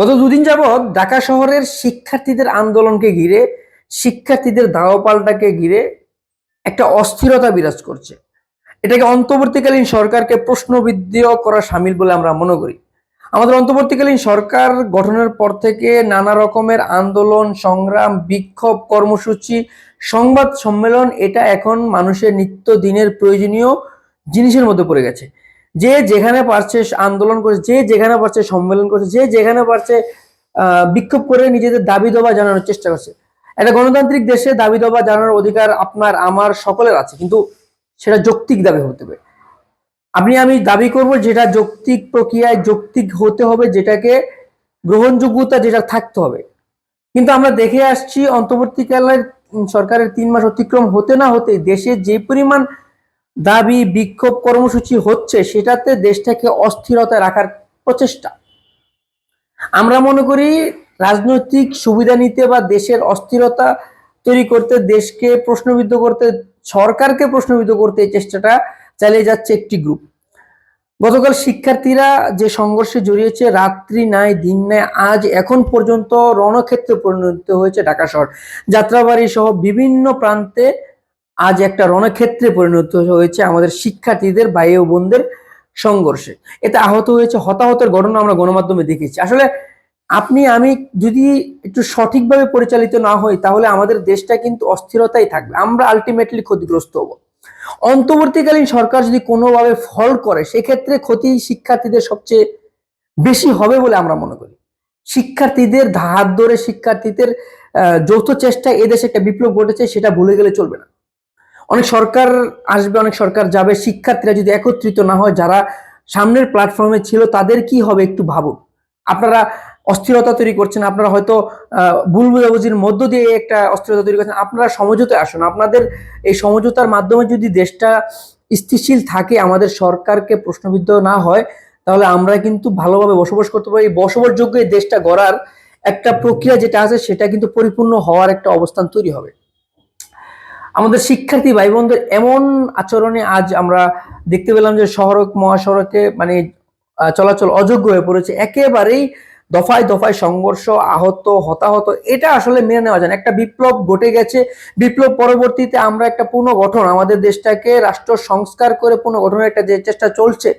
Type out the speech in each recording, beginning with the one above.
গত দুদিন যাবৎ ঢাকা শহরের শিক্ষার্থীদের আন্দোলনকে ঘিরে, শিক্ষার্থীদের দাওপাল্টাকে ঘিরে একটা অস্থিরতা বিরাজ করছে। এটাকে অন্তর্বর্তীকালীন সরকারকে প্রশ্নবিদ্ধ করা সামিল বলে আমরা মনে করি। আমাদের অন্তর্বর্তীকালীন সরকার গঠনের পর থেকে নানা রকমের আন্দোলন, সংগ্রাম, বিক্ষোভ, কর্মসূচি, সংবাদ সম্মেলন, এটা এখন মানুষের নিত্য দিনের প্রয়োজনীয় জিনিসের মধ্যে পড়ে গেছে। যে যেখানে পারছে আন্দোলন করছে যে যেখানে পারছে সম্মেলন করছে, যে যেখানে পারছে বিক্ষোভ করে নিজেদের দাবি দাবা জানানোর চেষ্টা করছে। একটা গণতান্ত্রিক দেশে দাবি দাবা জানানোর অধিকার আপনার, আমার সকলের আছে, কিন্তু সেটা যৌক্তিক দাবি হতে হবে। আপনি, আমি দাবি করব যেটা যৌক্তিক প্রক্রিয়ায় যৌক্তিক হতে হবে, যেটাকে গ্রহণযোগ্যতা যেটা থাকতে হবে। কিন্তু আমরা দেখে আসছি, অন্তর্বর্তীকালের সরকারের তিন মাস অতিক্রম হতে না হতে দেশে যে পরিমাণ দাবি, বিক্ষোভ কর্মসূচি হচ্ছে সেটাতে দেশটাকে অস্থিরতা রাখার প্রচেষ্টা। আমরা মনে করি রাজনৈতিক সুবিধা নিতে বা দেশের অস্থিরতা তৈরি করতে, দেশকে প্রশ্নবিদ্ধ করতে, সরকারকে প্রশ্নবিদ্ধ করতে এই চেষ্টাটা চালিয়ে যাচ্ছে একটি গ্রুপ গতকাল শিক্ষার্থীরা যে সংঘর্ষে জড়িয়েছে, রাত্রি নাই, দিন নাই, আজ এখন পর্যন্ত রণক্ষেত্রে পরিণত হয়েছে ঢাকা শহর। যাত্রাবাড়ি সহ বিভিন্ন প্রান্তে আজ একটা রণক্ষেত্রে পরিণত হয়েছে আমাদের শিক্ষার্থীদের ভাই ও বোনদের সংঘর্ষে। এতে আহত হয়েছে, হতাহতের ঘটনা আমরা গণমাধ্যমে দেখেছি। আসলে আপনি, আমি যদি একটু সঠিকভাবে পরিচালিত না হই, তাহলে আমাদের দেশটা কিন্তু অস্থিরতাই থাকবে। আমরা আলটিমেটলি ক্ষতিগ্রস্ত হব। অন্তর্বর্তীকালীন সরকার যদি কোনোভাবে ফল করে, সেক্ষেত্রে ক্ষতি শিক্ষার্থীদের সবচেয়ে বেশি হবে বলে আমরা মনে করি। শিক্ষার্থীদের হাত ধরে শিক্ষার্থীদের যৌথ চেষ্টায় এদেশে একটা বিপ্লব ঘটেছে, সেটা ভুলে গেলে চলবে না। অনেক সরকার আসবে, অনেক সরকার যাবে, শিক্ষার্থীরা যদি একত্রিত না হয়, যারা সামনের প্ল্যাটফর্মে ছিল, তাদের কি হবে একটু ভাবুন। আপনারা অস্থিরতা তৈরি করছেন, আপনারা হয়তো ভুল বুঝাবুঝির মধ্য দিয়ে একটা অস্থিরতা তৈরি করছেন, আপনারা সমঝোতায় আসুন। আপনাদের এই সমঝোতার মাধ্যমে যদি দেশটা স্থিতিশীল থাকে, আমাদের সরকারকে প্রশ্নবিদ্ধ না হয়, তাহলে আমরা কিন্তু ভালোভাবে বসবাস করতে পারি। বসবাসযোগ্য এই দেশটা গড়ার একটা প্রক্রিয়া যেটা আছে, সেটা কিন্তু পরিপূর্ণ হওয়ার একটা অবস্থান তৈরি হবে। আমাদের শিক্ষার্থী ভাই বোনদের এমন আচরণে আজ আমরা দেখতে পেলাম যে সড়ক মহাসড়কে মানে চলাচল অযোগ্য হয়ে পড়েছে। একেবারেই দফায় দফায় সংঘর্ষ, আহত, হতাহত, এটা আসলে মেনে নেওয়া যায় একটা বিপ্লব ঘটে গেছে। বিপ্লব পরবর্তীতে আমরা একটা পুনর্গঠন, আমাদের দেশটাকে রাষ্ট্র সংস্কার করে পুনর্গঠনের একটা যে চেষ্টা চলছে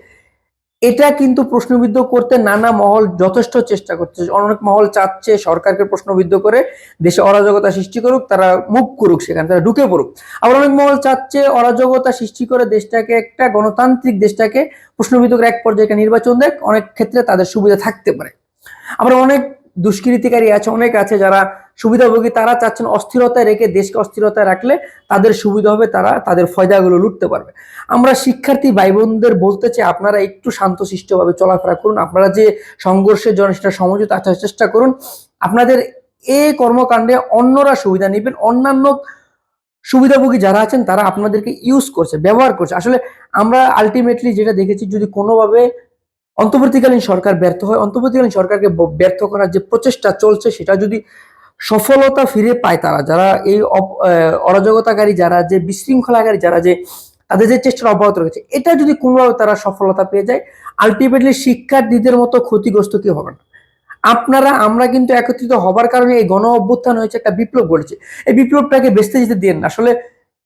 এটা কিন্তু প্রশ্নবিদ্ধ করতে নানা মহল যথেষ্ট চেষ্টা করছে। অনেক মহল চাচ্ছে সরকারকে প্রশ্নবিদ্ধ করে দেশে অরাজকতা সৃষ্টি করুক, তারা মুখ করুক সেখানে, তারা ঢুকে পড়ুক। আবার অনেক মহল চাচ্ছে অরাজকতা সৃষ্টি করে দেশটাকে, একটা গণতান্ত্রিক দেশটাকে প্রশ্নবিদ্ধ করে এক পর্যায়ে নির্বাচন দেয় অনেক ক্ষেত্রে তাদের সুবিধা থাকতে পারে। আবার অনেক দুষ্কৃতিকারী আছে, অনেক আছে যারা সুবিধাভোগী, তারা চাচ্ছেন অস্থিরতায় রেখে দেশকে অস্থিরতায় রাখলে তাদের সুবিধা হবে, তারা তাদের ফয়দাগুলো লুটতে পারবে। আমরা শিক্ষার্থী ভাই বোনদের বলতে চাই, আপনারা একটু শান্তশিষ্টভাবে চলাফেরা করুন, আপনারা যে সংঘর্ষের জন্য সেটা সমঝোতা আসার চেষ্টা করুন, আপনাদের এই কর্মকাণ্ডে অন্যরা সুবিধা নেবেন, অন্যান্য সুবিধাভোগী যারা আছেন তারা আপনাদেরকে ইউজ করছে, ব্যবহার করছে। আসলে আমরা আলটিমেটলি যেটা দেখেছি, যদি কোনোভাবে অন্তর্বর্তীকালীন সরকার ব্যর্থ হয়, অন্তর্বর্তীকালীন সরকারকে ব্যর্থ করার যে প্রচেষ্টা চলছে, সেটা যদি সফলতা ফিরে পায় তারা, যারা এই অরাজকতাকারী, যারা যে বিশৃঙ্খলাকারী, যারা যে তাদের যে চেষ্টা অব্যাহত রয়েছে, এটা যদি কোনোভাবে তারা সফলতা পেয়ে যায় আলটিমেটলি শিক্ষার্থীদের মতো ক্ষতিগ্রস্ত কি হবে না। আপনারা, আমরা কিন্তু একত্রিত হবার কারণে এই গণ অভ্যুত্থান হয়েছে, একটা বিপ্লব ঘটেছে এই বিপ্লবটাকে বেচতে যেতে দিন আসলে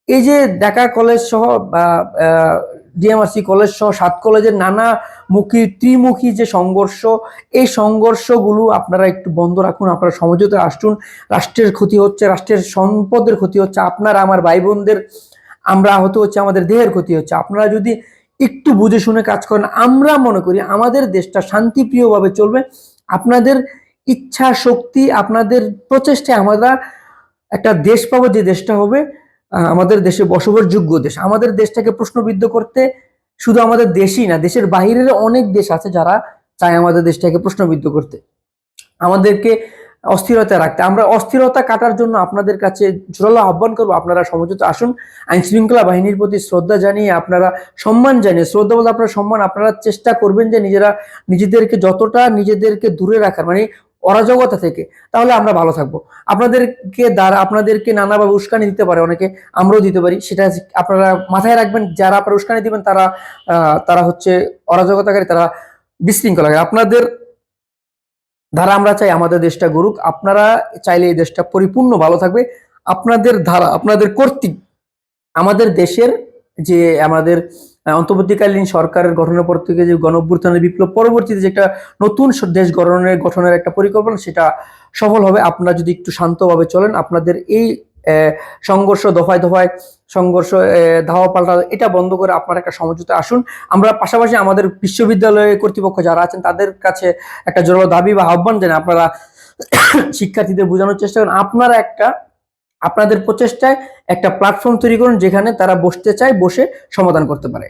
এই যে ঢাকা কলেজ সহ ডিএমআরসি কলেজ সহ সাত কলেজের নানা মুখী, ত্রিমুখী যে সংঘর্ষ, এই সংঘর্ষগুলো আপনারা একটু বন্ধ রাখুন, আপনারা সমঝোতে আসুন। রাষ্ট্রের ক্ষতি হচ্ছে, রাষ্ট্রের সম্পদের ক্ষতি হচ্ছে, আপনারা আমার ভাই বোনদের আমরা আহত হচ্ছে, আমাদের দেহের ক্ষতি হচ্ছে। আপনারা যদি একটু বুঝে শুনে কাজ করেন, আমরা মনে করি আমাদের দেশটা শান্তিপ্রিয়ভাবে চলবে। আপনাদের ইচ্ছা, শক্তি, আপনাদের প্রচেষ্টায় আমরা একটা দেশ পাবো, যে দেশটা হবে। আমাদের দেশে বসবাসযোগ্য দেশ। আমাদের দেশটাকে প্রশ্নবিদ্ধ করতে শুধু আমাদের দেশই না, দেশের বাইরের অনেক দেশ আছে যারা চায় আমাদের দেশটাকে প্রশ্নবিদ্ধ করতে। আমাদেরকে অস্থিরতা রাখতে। আমরা অস্থিরতা কাটার জন্য আপনাদের কাছে জোরালো আহ্বান করব, আপনারা সমঝোতা আসুন। আইন শৃঙ্খলা বাহিনীর প্রতি শ্রদ্ধা জানিয়ে আপনারা সম্মান জানিয়ে, শ্রদ্ধা বলতে আপনারা সম্মান, আপনারা চেষ্টা করবেন যে নিজেরা নিজেদেরকে যতটা নিজেদেরকে দূরে রাখার মানে অরাজকতা থেকে, তাহলে আমরা ভালো থাকব। আপনাদেরকে দ্বারা, আপনাদেরকে নানাভাবে উস্কানি দিতে পারে অনেকে, আমরাও দিতে পারি। সেটা আপনারা মাথায় রাখবেন, যারা আপনারা উস্কানি দিবেন, তারা তারা হচ্ছে অরাজকতাকারী, তারা বিশৃঙ্খলাকারী আপনাদের ধারা আমরা চাই আমাদের দেশটা গড়ুক। আপনারা চাইলে এই দেশটা পরিপূর্ণ ভালো থাকবে। আপনাদের ধারা, আপনাদের কর্তৃক আমাদের দেশের যে আমাদের অন্তর্বর্তীকালীন সরকারের গঠনের পর থেকে যে গণঅভ্যুত্থানের বিপ্লব, পরবর্তীতে যে একটা নতুন দেশ গঠনের গঠনের একটা পরিকল্পনা, সেটা সফল হবে। আপনারা যদি একটু শান্তভাবে চলেন, আপনাদের এই সংঘর্ষ দফায় দফায়, সংঘর্ষ ধাওয়া পাল্টা, এটা বন্ধ করে আপনারা একটা সমঝোতা আসুন। আমরা পাশাপাশি আমাদের বিশ্ববিদ্যালয় কর্তৃপক্ষ যারা আছেন, তাদের কাছে একটা জোরালো দাবি বা আহ্বান জানাই। আপনারা শিক্ষার্থীদের বোঝানোর চেষ্টা করেন। আপনারা একটা আপনাদের প্রচেষ্টায় একটা প্ল্যাটফর্ম তৈরি করুন যেখানে তারা বসতে চায় বসে সমাধান করতে পারে।